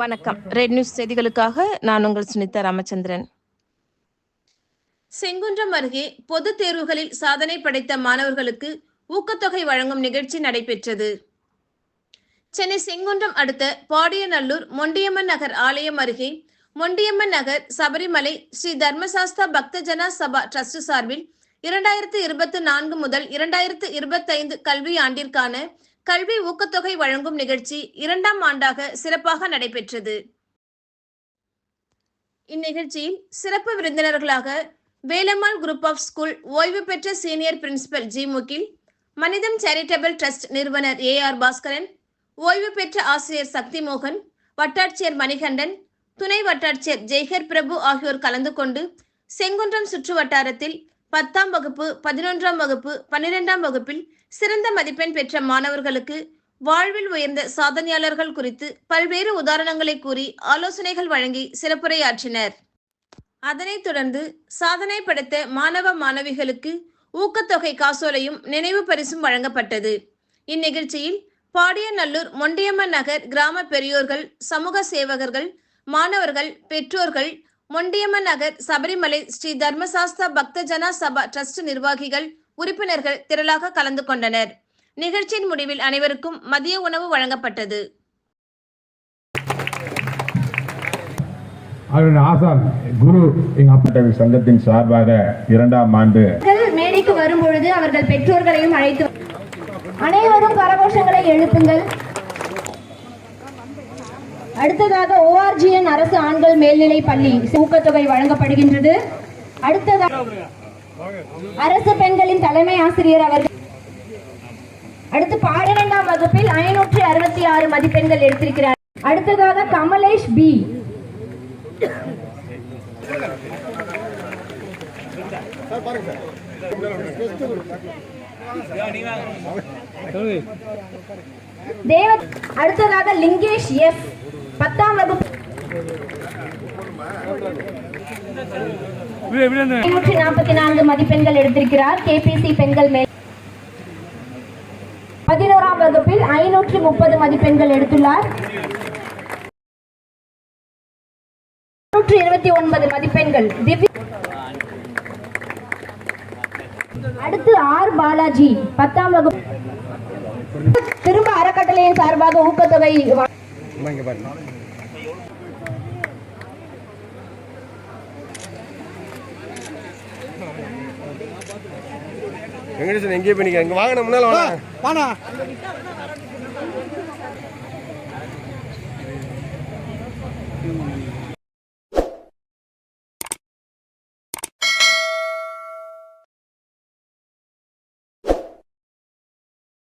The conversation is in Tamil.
வணக்கம். ரெட் நியூஸ் செய்திகளுக்காக நான் உங்கள் சுனிதா ராமச்சந்திரன். செங்குன்றம் அருகே பொதுத் தேர்வுகளில் சாதனை படைத்த மாணவர்களுக்கு ஊக்கத்தொகை வழங்கும் நிகழ்ச்சி நடைபெற்றது. சென்னை செங்குன்றம் அடுத்த பாடியநல்லூர் மொண்டியம்மன் நகர் ஆலயம் அருகே மொண்டியம்மன் நகர் சபரிமலை ஸ்ரீ தர்மசாஸ்தா பக்தஜனா சபா டிரஸ்ட் சார்பில் இரண்டாயிரத்து இருபத்தி நான்கு முதல் இரண்டாயிரத்து இருபத்தைந்து கல்வி ஆண்டிற்கான கல்வி ஊக்கத்தொகை வழங்கும் நிகழ்ச்சி இரண்டாம் ஆண்டாக சிறப்பாக நடைபெற்றது. இந்நிகழ்ச்சியில் சிறப்பு விருந்தினர்களாக வேலம்மாள் குரூப் ஆஃப் ஸ்கூல் ஓய்வு பெற்ற சீனியர் பிரின்சிபல் ஜி முகில் மனிதம் சேரிட்டபிள் ட்ரஸ்ட் நிறுவனர் ஏ ஆர் பாஸ்கரன் ஓய்வு பெற்ற ஆசிரியர் சக்தி மோகன் வட்டாட்சியர் மணிகண்டன் துணை வட்டாட்சியர் ஜெய்கர் பிரபு ஆகியோர் கலந்து கொண்டு செங்குன்றம் சுற்று வட்டாரத்தில் பத்தாம் வகுப்பு பதினொன்றாம் வகுப்பு பன்னிரெண்டாம் வகுப்பில் சிறந்த மதிப்பெண் பெற்ற மாணவர்களுக்கு வாழ்வில் உயர்ந்த சாதனையாளர்கள் குறித்து பல்வேறு உதாரணங்களை கூறி ஆலோசனைகள் வழங்கி சிறப்புரையாற்றினர். அதனைத் தொடர்ந்து சாதனை படைத்த மாணவ மாணவிகளுக்கு ஊக்கத்தொகை காசோலையும் நினைவு பரிசும் வழங்கப்பட்டது. இந்நிகழ்ச்சியில் பாடியநல்லூர் மொண்டியம்மன் நகர் கிராம பெரியோர்கள் சமூக சேவகர்கள் மாணவர்கள் பெற்றோர்கள் மொண்டியம்மன் நகர் சபரிமலை ஸ்ரீ தர்மசாஸ்தா பக்தஜனா சபா ட்ரஸ்ட் நிர்வாகிகள் உறுப்பினர்கள் திரளாக கலந்து கொண்டனர். நிகழ்ச்சியின் முடிவில் அனைவருக்கும் மதிய உணவு வழங்கப்பட்டது. அவருடைய ஆசான் குரு எங்க அப்பா கூட்டுறவு சங்கத்தின் சார்பாக இரண்டாம் ஆண்டு அவர்கள் மேடைக்கு வரும்பொழுது அவர்கள் பெற்றோர்களையும் அழைத்து அனைவரும் கரகோஷங்களை எழுப்புங்கள். அடுத்ததாக ஓஆர்ஜிஎன் அரசு ஆண்கள் மேல்நிலை பள்ளி ஊக்கத்தொகை வழங்கப்படுகின்றது. அடுத்ததாக அரசு பெண்களின் தலைமை ஆசிரியர் அவர்கள் அடுத்து பன்னிரெண்டாம் வகுப்பில் ஐநூற்றி அறுபத்தி ஆறு மதிப்பெண்கள் எடுத்திருக்கிறார். அடுத்ததாக கமலேஷ் பி. தேவ அடுத்ததாக லிங்கேஷ் எஸ். பத்தாம் வகுப்பு ஐநூற்றி நாற்பத்தி நான்கு மதிப்பெண்கள் எடுத்திருக்கிறார். கேபிசி பெண்கள் மேல். பதினோராம் வகுப்பில் ஐநூற்றி முப்பது மதிப்பெண்கள் எடுத்துள்ளார். நூற்றி இருபத்தி ஒன்பது மதிப்பெண்கள். திவ்யா அடுத்து ஆர் பாலாஜி பத்தாம் வகுப்பு. திரும்ப அறக்கட்டளையின் சார்பாக ஊக்கத்தொகை வ- வெங்கடேசன் எங்கேயே நிக்கிறேன். இங்க வாங்க முன்னால வாங்க. வாண்ணா